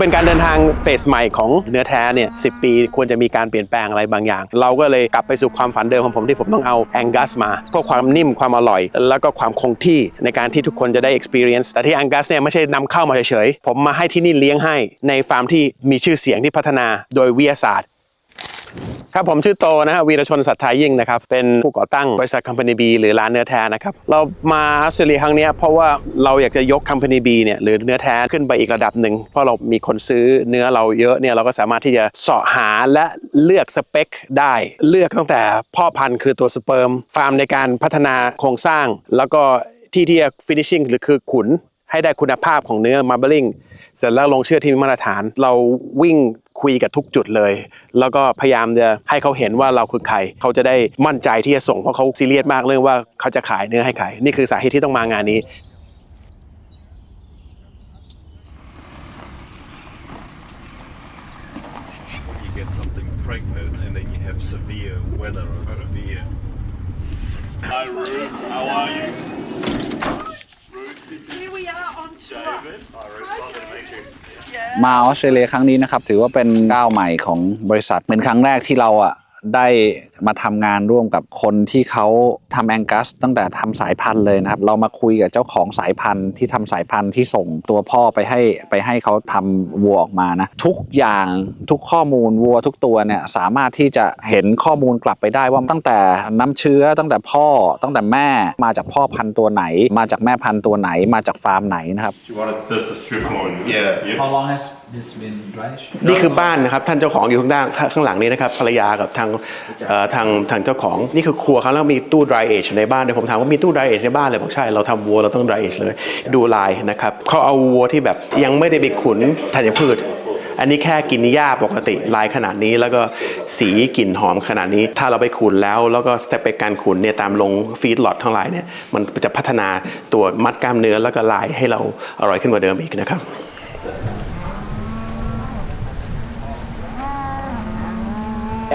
เป็นการเดินทางเฟสใหม่ของเนื้อแท้เนี่ยสิปี ควรจะมีการเปลี่ยนแปลงอะไรบางอย่าง เราก็เลยกลับไปสู่ความฝันเดิมของผมที่ผมต้องเอาแองกัสมาเพื่อความนิ่มความอร่อย แล้วก็ความคงที่ในการที่ทุกคนจะได้ experience แต่ที่แองกัสเนี่ยไม่ใช่นำเข้ามาเฉยๆ ผมมาให้ที่นี่เลี้ยงให้ในฟาร์มที่มีชื่อเสียงที่พัฒนาโดยวิทยาศาสตร์ ครับผมชื่อโตนะฮะวีรชนสัตย์ไทยยิ่งนะครับเป็นผู้ก่อตั้งบริษัท Company B หรือร้านเนื้อแท้นะครับเรามาออสเตรเลียครั้งนี้เพราะว่าเราอยากจะยก Company B เนี่ยหรือเนื้อแท้ขึ้นไปอีกระดับหนึ่งเพราะเรามีคนซื้อเนื้อเราเยอะเนี่ยเราก็สามารถที่จะเสาะหาและเลือกสเปคได้เลือกตั้งแต่พ่อพันธุ์คือตัวสเปิร์มฟาร์มในการพัฒนาโครงสร้าง แล้วก็ที่ที่จะ finishing หรือคือขุน ให้ได้คุณภาพของเนื้อ marbling เสร็จแล้วลงเชื่อที่มีมาตรฐาน เราวิ่งคุยกับทุกจุดเลย แล้วก็พยายามจะให้เขาเห็นว่าเราคือใคร เขาจะได้มั่นใจที่จะส่งเพราะเขาซีเรียสมากเรื่องว่าเขาจะขายเนื้อให้ใครนี่คือสาเหตุที่ต้องมางานนี้ you get something pregnant and then you have severe weather or severe. Hi Ruth, how are you? Here we are on tour. David. Hi Ruth, lovely to meet you. มาออสเตรเลียครั้งนี้นะครับ ถือว่าเป็นก้าวใหม่ของบริษัทเป็นครั้งแรกที่เราอะ ได้มาทำงานร่วมกับคนที่เขาทำแองกัส ตั้งแต่ทำสายพันธุ์เลยนะครับ เรามาคุยกับเจ้าของสายพันธุ์ที่ทำสายพันธุ์ที่ส่งตัวพ่อไปให้ไปให้เขาทำวัวออกมานะทุกอย่างทุกข้อมูลวัวทุกตัวเนี่ยสามารถที่จะเห็นข้อมูลกลับไปได้ว่าตั้งแต่น้ำเชื้อตั้งแต่พ่อตั้งแต่แม่มาจากพ่อพันธุ์ตัวไหน มาจากแม่พันธุ์ตัวไหนมาจากฟาร์มไหนนะครับ Do you want to, there's a strip line. Yeah. How long has this been dry? นี่คือบ้านนะครับท่านเจ้าของอยู่ข้างด้านข้างหลังนี้นะครับภรรยากับทางทางทางเจ้าของนี่คือครัวเขาแล้วมีตู้ dry age ในบ้านเดี๋ยวผมถามว่ามีตู้ dry age ในบ้านเลยบอกใช่เราทำวัวเราต้อง dry age เลย ดูลายนะครับเขาเอาวัวที่แบบยังไม่ได้ไปขุนธัญพืชอันนี้แค่กินหญ้าปกติลายขนาดนี้แล้วก็สีกลิ่นหอมขนาดนี้ ถ้าเราไปขุนแล้วแล้วก็สเต็ปไปการขุนเนี่ยตามลงฟีดหลอดทั้งหลายเนี่ยมันจะพัฒนาตัวมัดกล้ามเนื้อแล้วก็ลายให้เราอร่อยขึ้นกว่าเดิมอีกนะครับ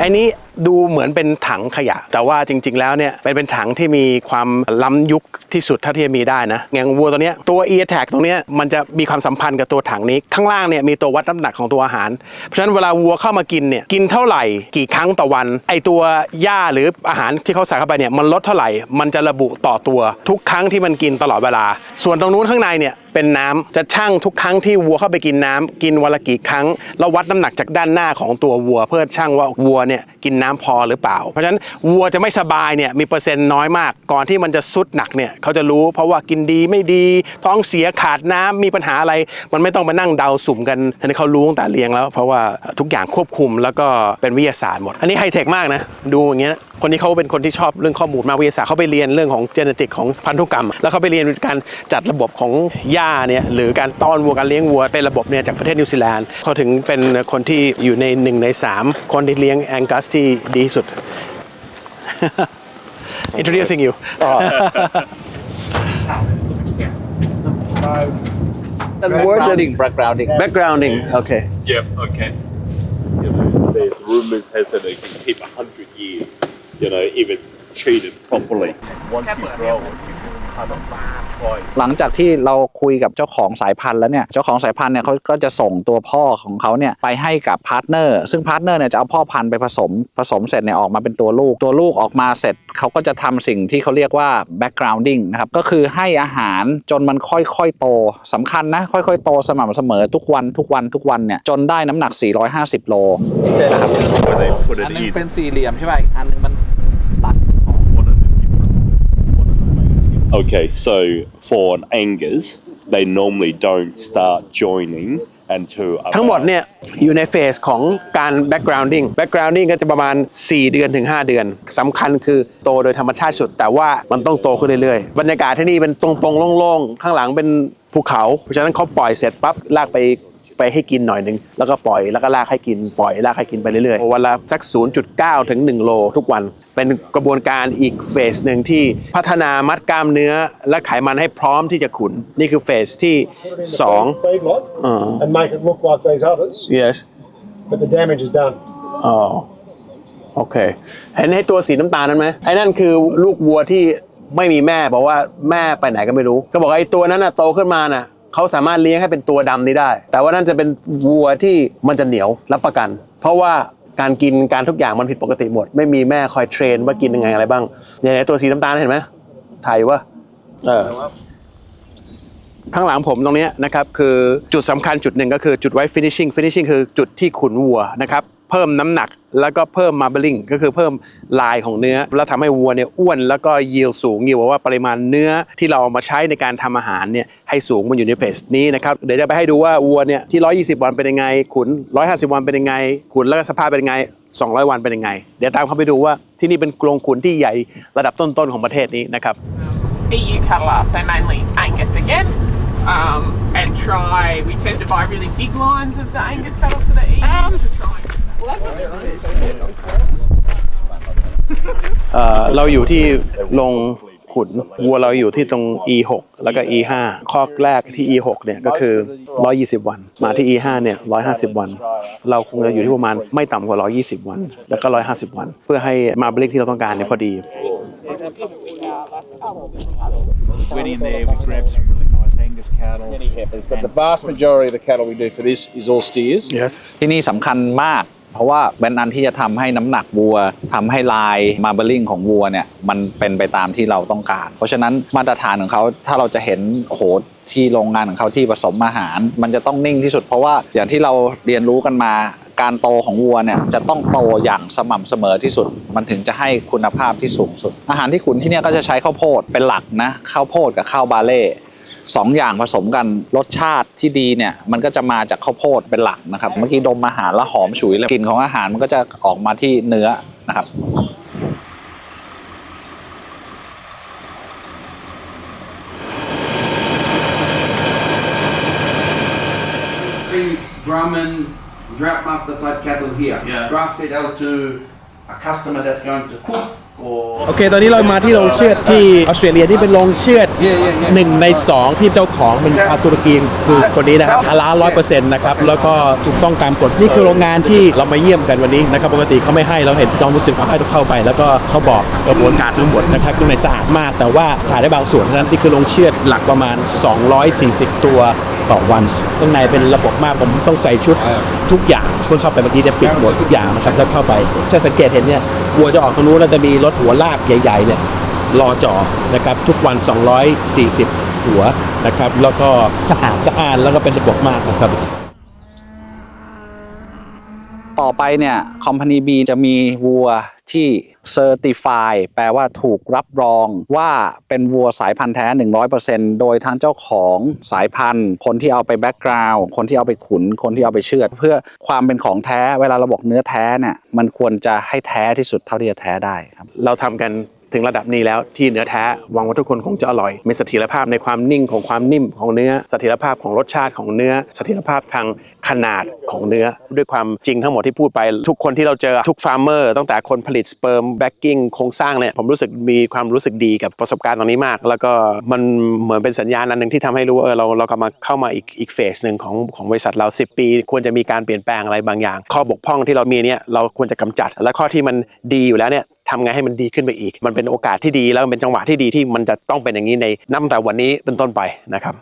อันนี้ดูเหมือนเป็นถังขยะ แต่ว่าจริง ๆ แล้วเนี่ยเป็นเป็นถังที่มีความล้ำยุคที่สุดเท่าที่จะมีได้นะอย่างวัวตัวเนี้ยตัว e a t a g ตรงเนี้ยมันจะมีความสัมพันธ์กับตัวถังนี้ ข้างล่างเนี่ยมีตัววัดน้ำหนักของตัวอาหาร เพราะฉะนั้นเวลาวัวเข้ามากินเนี่ยกินเท่าไหร่กี่ครั้งต่อวัน ไอตัวหญ้าหรืออาหารที่เขาใส่เข้าไปเนี่ยมันลดเท่าไหร่ มันจะระบุต่อตัวทุกครั้งที่มันกินตลอดเวลา ส่วนตรงนู้นข้างในเนี่ย เป็นน้ำจะชั่งทุกครั้งที่วัวเข้าไปกินน้ำกินวันละกี่ครั้งแล้ววัดน้ำหนักจากด้านหน้าของตัววัว เพื่อชั่งว่าวัวเนี่ยกินน้ำพอหรือเปล่า เพราะฉะนั้นวัวจะไม่สบายเนี่ยมีเปอร์เซ็นต์น้อยมาก ก่อนที่มันจะสุดหนักเนี่ยเขาจะรู้เพราะว่ากินดีไม่ดี ท้องเสียขาดน้ำมีปัญหาอะไร มันไม่ต้องมานั่งเดาสุ่มกันอันนี้เขารู้ตั้งแต่เลี้ยงแล้ว เพราะว่าทุกอย่างควบคุมแล้วก็เป็นวิทยาศาสตร์หมด อันนี้ไฮเทคมากนะดูอย่างเงี้ยคนที่เขาเป็นคนที่ชอบเรื่องข้อมูลมากวิทยาศาสตร์เขาไปเรียนเรื่องของเจเนติกของพันธุกรรม แล้วเขาไปเรียนการจัดระบบของหญ้าเนี่ยหรือการต้อนวัวการเลี้ยงวัวเป็นระบบเนี่ยจากประเทศนิวซีแลนด์เขาถึงเป็นคนที่อยู่ในหนึ่งในสามคนที่เลี้ยงแองกัสที่ดีที่สุด introducing you backgrounding backgrounding backgrounding okay Yep, okay. You know, there's rumors has that it can keep 100 years, you know, if it's treated properly. Once you grow it, you can cut it twice. หลังจากที่เราคุยกับเจ้าของสายพันธุ์แล้วเนี่ยเจ้าของสายพันธุ์เนี่ยเขาก็จะส่งตัวพ่อของเขาเนี่ยไปให้กับพาร์ทเนอร์ซึ่งพาร์ทเนอร์เนี่ยจะเอาพ่อพันธุ์ไปผสมผสมเสร็จเนี่ยออกมาเป็นตัวลูกตัวลูกออกมาเสร็จเขาก็จะทำสิ่งที่เขาเรียกว่า backgrounding นะครับก็คือให้อาหารจนมันค่อยๆโตสำคัญนะค่อยๆโตสม่ำเสมอทุกวันทุกวันทุกวันเนี่ยจนได้น้ำหนัก 450 โลนะครับ When they put อัน it นึง in, เป็นสี่เหลี่ยมใช่ไหมอันนึงมันตัด what are the different- what are the main difference? Okay, so for an Angus, they normally don't start joining until ทั้งหมดเนี่ยอยู่ในเฟสของการ backgrounding backgrounding ก็จะประมาณ 4 เดือนถึง 5 เดือนสำคัญคือโตโดยธรรมชาติสุด แต่ว่ามันต้องโตขึ้นเรื่อยๆ บรรยากาศที่นี่เป็นตรงๆโล่งๆ ข้างหลังเป็นภูเขา เพราะฉะนั้นเขาปล่อยเสร็จปั๊บลากไป ไปให้กินหน่อยหนึ่งแล้วก็ปล่อยแล้วก็ลากให้กินปล่อยลากให้กินไปเรื่อยๆวันละสัก 0.9 ถึง 1 โลทุกวัน เป็นกระบวนการอีกเฟสหนึ่งที่พัฒนามัดกล้ามเนื้อ และไขมันให้พร้อมที่จะขุน นี่คือเฟสที่2 feedlot and make it look like these others, yes but the damage is done. อ๋อโอเคเห็นให้ตัวสีน้ำตาลนั้นไหมไอ้นั่นคือลูกวัวที่ไม่มีแม่บอกว่าแม่ไปไหนก็ไม่รู้ ก็บอกไอ้ตัวนั้นน่ะโตขึ้นมาน่ะ เขาสามารถเลี้ยงให้เป็นตัวดำนี้ได้ แต่ว่านั่นจะเป็นวัวที่มันจะเหนียวรับประกัน เพราะว่าการกินการทุกอย่างมันผิดปกติหมด ไม่มีแม่คอยเทรนว่ากินยังไงอะไรบ้างอย่างไอ้ตัวสีน้ำตาลเห็นไหมถ่ายว่าเออข้างหลังผมตรงนี้นะครับคือจุดสำคัญจุดหนึ่งก็คือจุดไว้ finishing finishing คือจุดที่ขุนวัวนะครับ เพิ่มน้ำหนักแล้วก็เพิ่ม marbling ก็คือเพิ่มลายของเนื้อ แล้วทำให้วัวเนี่ยอ้วนแล้วก็ยิวสูงยิวว่าปริมาณเนื้อที่เราเอามาใช้ในการทำอาหารเนี่ยให้สูงมันอยู่ในเฟสนี้นะครับเดี๋ยวจะไปให้ดูว่าวัวเนี่ยที่ 120 วันเป็นยังไง ขุน 150 วันเป็นยังไง ขุนแล้วก็สภาพเป็นยังไง 200 วันเป็นยังไง เดี๋ยวตามเข้าไปดูว่าที่นี่เป็นกรงขุนที่ใหญ่ระดับต้นๆของประเทศนี้นะครับ EU cattle are, so mainly Angus again. Um, and try, we tend to buy really big lines of the Angus cattle for the EU to try. And- เอ่อเราอยู่ที่ลงขุนวัวเราอยู่ที่ตรง E6 แล้วก็ E5 ข้อแรกที่ E6 เนี่ยก็คือ 120 วัน มาที่ E5 เนี่ย 150 วัน เราคงจะอยู่ที่ประมาณไม่ต่ำกว่า 120 วัน แล้วก็ 150 วัน เพื่อให้มาบริกที่เราต้องการเนี่ยพอดี Went in there, we grabbed some really nice Angus cattle. Any heifers, but the vast majority of the cattle we do for this is all steers. yes ที่นี่สำคัญมาก เพราะว่าเป็นอันที่จะทำให้น้ำหนักวัวทำให้ลายมาร์เบลลิงของวัวเนี่ยมันเป็นไปตามที่เราต้องการ เพราะฉะนั้นมาตรฐานของเขาถ้าเราจะเห็นโอ้โหที่โรงงานของเขาที่ผสมอาหาร มันจะต้องนิ่งที่สุด เพราะว่าอย่างที่เราเรียนรู้กันมาการโตของวัวเนี่ยจะต้องโตอย่างสม่ำเสมอที่สุด มันถึงจะให้คุณภาพที่สูงสุด อาหารที่ขุนที่เนี่ยก็จะใช้ข้าวโพดเป็นหลักนะข้าวโพดกับข้าวบาเล่ สองอย่างผสมกันรสชาติที่ดีเนี่ยมันก็จะมาจากข้าวโพดเป็นหลักนะครับ เมื่อกี้ดมอาหารแล้วหอมฉุยเลยกลิ่นของอาหารมันก็จะออกมาที่เนื้อนะครับ brings Brahman drought master type cattle here. Grass fed out to a customer that's going to cook or โอเค ตอนนี้เรามาที่โรงเชือดที่ออสเตรเลียที่เป็นโรงเชือดหนึ่งในสองที่เจ้าของเป็นชาวตุรกีคือคนนี้นะครับฮาลาร้อยเปอร์เซ็นต์นะครับ แล้วก็ถูกต้องตามกฎนี่คือโรงงานที่เรามาเยี่ยมกันวันนี้นะครับ ปกติเขาไม่ให้เราเห็นจองมุสลิมเขาให้เข้าไป แล้วก็เขาบอกกระบวนการทั้งหมดนะครับข้างในสะอาดมาก แต่ว่าถ่ายได้บางส่วนเท่านั้นนี่คือโรงเชือดหลักประมาณ 240 ตัวต่อวันข้างในเป็นระบบมากผมต้องใส่ชุดทุกอย่างเพื่อเข้าไปเมื่อกี้จะปิดหมดทุกอย่างนะครับแล้วเข้าไปถ้าสังเกตเห็นเนี่ยวัวจะออกตรงนู้นแล้วจะมีรถหัวลากใหญ่ๆเนี่ยรอจอนะครับทุกวัน 240 หัวนะครับแล้วก็สะอาดสะอาดแล้วก็เป็นระบบมากนะครับต่อไปเนี่ยคอมพานีบีจะมีวัว ที่เซอร์ติฟายแปลว่าถูกรับรองว่าเป็นวัวสายพันธุ์แท้ 100%โดยทางเจ้าของสายพันธุ์ คนที่เอาไปแบ็กกราวด์คนที่เอาไปขุน คนที่เอาไปเชือด เพื่อความเป็นของแท้เวลาเราบอกเนื้อแท้เนี่ยมันควรจะให้แท้ที่สุดเท่าที่จะแท้ได้ครับ เราทำกัน ถึงระดับนี้แล้วที่เนื้อแท้หวังว่าทุกคนคงจะอร่อย มีเสถียรภาพในความนิ่งของความนิ่มของเนื้อเสถียรภาพของรสชาติของเนื้อเสถียรภาพทางขนาดของเนื้อ ด้วยความจริงทั้งหมดที่พูดไป ทุกคนที่เราเจอทุกฟาร์มเมอร์ตั้งแต่คนผลิตสเปิร์มแบ็กกิ้งโครงสร้างเนี่ยผมรู้สึกมีความรู้สึกดีกับประสบการณ์ตรงนี้มาก แล้วก็มันเหมือนเป็นสัญญาณอันหนึ่งที่ทำให้รู้ว่าเออเราเรากำลังเข้ามาอีกอีกเฟสหนึ่งของของบริษัทเรา 10 ปี ควรจะมีการเปลี่ยนแปลงอะไรบางอย่าง ข้อบกพร่องที่เรามีเนี่ยเราควรจะกำจัด และข้อที่มันดีอยู่แล้วเนี่ย ทำไงให้มันดีขึ้นไปอีก มันเป็นโอกาสที่ดีแล้วมันเป็นจังหวะที่ดีที่มันจะต้องเป็นอย่างนี้ในนับแต่วันนี้เป็นต้นไปนะครับ